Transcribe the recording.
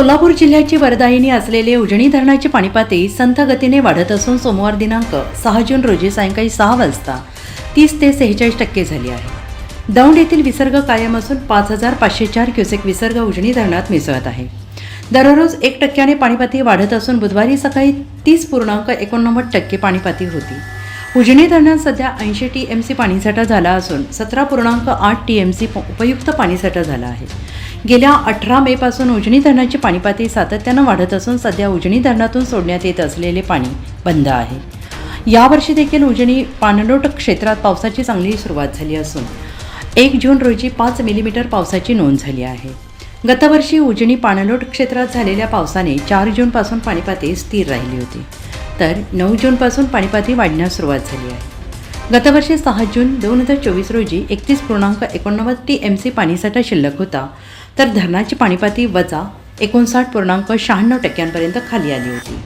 सोलापूर जिल्ह्याची वरदायिनी असलेले उजनी धरणाची पाणीपातळी संथ गतीने वाढत असून सोमवार दिनांक सहा जून रोजी सायंकाळी सहा वाजता तीस ते सेहेचाळीस टक्के झाली आहे. दौंड येथील विसर्ग कायम असून पाच हजार पाचशे चार क्युसेक विसर्ग उजनी धरणात मिसळत आहे. दररोज एक टक्क्याने पाणीपाती वाढत असून बुधवारी सकाळी तीस पूर्णांक एकोणनव्वद टक्के पाणीपाती होती. उजनी धरणात सध्या ऐंशी टी एम सी पाणीसाठा झाला असून सतरा पूर्णांक आठ टी एम सी उपयुक्त पाणीसाठा झाला आहे. गेल्या अठरा मेपासून उजनी धरणाची पाणीपातळी सातत्यानं वाढत असून सध्या उजनी धरणातून सोडण्यात येत असलेले पाणी बंद आहे. यावर्षी देखील उजनी पाणलोट क्षेत्रात पावसाची चांगली सुरुवात झाली असून एक जून रोजी पाच मिलीमीटर पावसाची नोंद झाली आहे. गतवर्षी उजनी पाणलोट क्षेत्रात झालेल्या पावसाने चार जूनपासून पाणीपातळी स्थिर राहिली होती. तर नऊ जूनपासून पाणीपातळी वाढण्यास सुरुवात झाली आहे. गतवर्षी सहा जून दोन हजार चोवीस रोजी एकतीस पूर्णांक एकोणनव्वद टी एम सी पाणीसाठा शिल्लक होता. तर धरणाची पाणीपाती वजा एकोणसाठ पूर्णांक शहाण्णव टक्क्यांपर्यंत खाली आली होती.